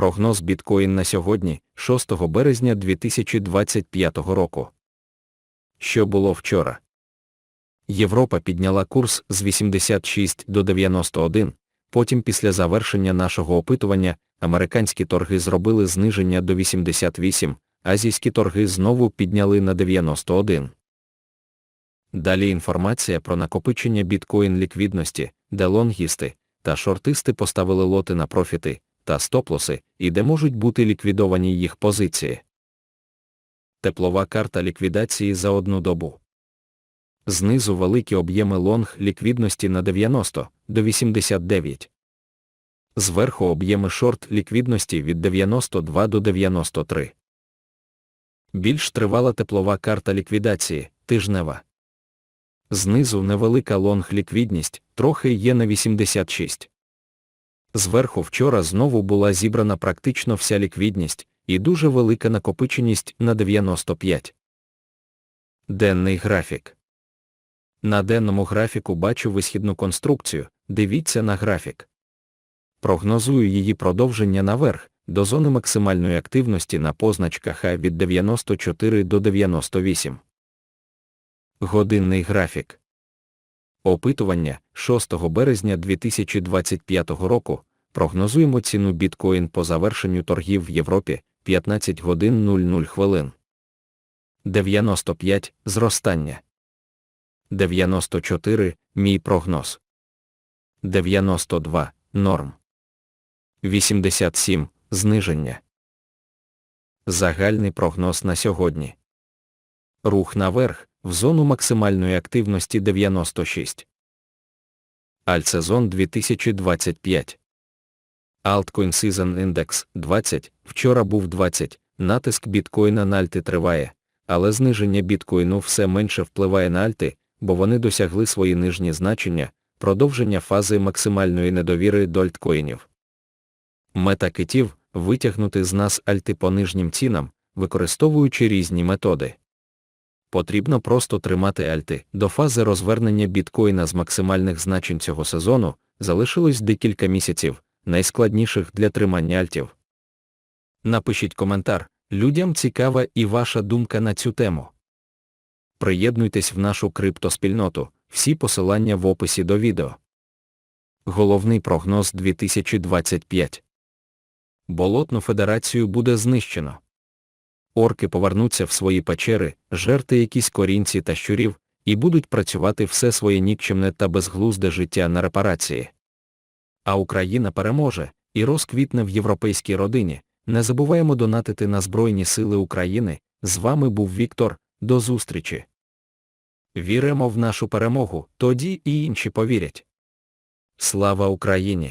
Прогноз біткоін на сьогодні, 6 березня 2025 року. Що було вчора? Європа підняла курс з 86 до 91, потім після завершення нашого опитування американські торги зробили зниження до 88, азійські торги знову підняли на 91. Далі інформація про накопичення біткоін ліквідності, де лонгісти та шортисти поставили лоти на профіти та стоп-лоси, і де можуть бути ліквідовані їх позиції. Теплова карта ліквідації за одну добу. Знизу великі об'єми лонг ліквідності на 90 до 89. Зверху об'єми шорт ліквідності від 92 до 93. Більш тривала теплова карта ліквідації тижнева. Знизу невелика лонг ліквідність, трохи є на 86. Зверху вчора знову була зібрана практично вся ліквідність і дуже велика накопиченість на 95. Денний графік. На денному графіку бачу висхідну конструкцію, дивіться на графік. Прогнозую її продовження наверх, до зони максимальної активності на позначках А від 94 до 98. Годинний графік. Опитування 6 березня 2025 року. Прогнозуємо ціну біткоін по завершенню торгів в Європі 15 годин 00 хвилин. 95 зростання. 94 мій прогноз. 92 норм. 87 зниження. Загальний прогноз на сьогодні. Рух наверх в зону максимальної активності 96. Альтсезон 2025. Altcoin Season Index 20, вчора був 20, натиск біткоїна на альти триває, але зниження біткоїну все менше впливає на альти, бо вони досягли свої нижні значення, продовження фази максимальної недовіри до альткоїнів. Мета китів витягнути з нас альти по нижнім цінам, використовуючи різні методи. Потрібно просто тримати альти. До фази розвернення біткоїна з максимальних значень цього сезону залишилось декілька місяців, найскладніших для тримання альтів. Напишіть коментар, людям цікава і ваша думка на цю тему. Приєднуйтесь в нашу криптоспільноту, всі посилання в описі до відео. Головний прогноз 2025 Болотну федерацію буде знищено. Орки повернуться в свої печери, жерти якісь корінці та щурів, і будуть працювати все своє нікчемне та безглузде життя на репарації. А Україна переможе і розквітне в європейській родині. Не забуваємо донатити на Збройні Сили України. З вами був Віктор. До зустрічі. Віримо в нашу перемогу, тоді і інші повірять. Слава Україні!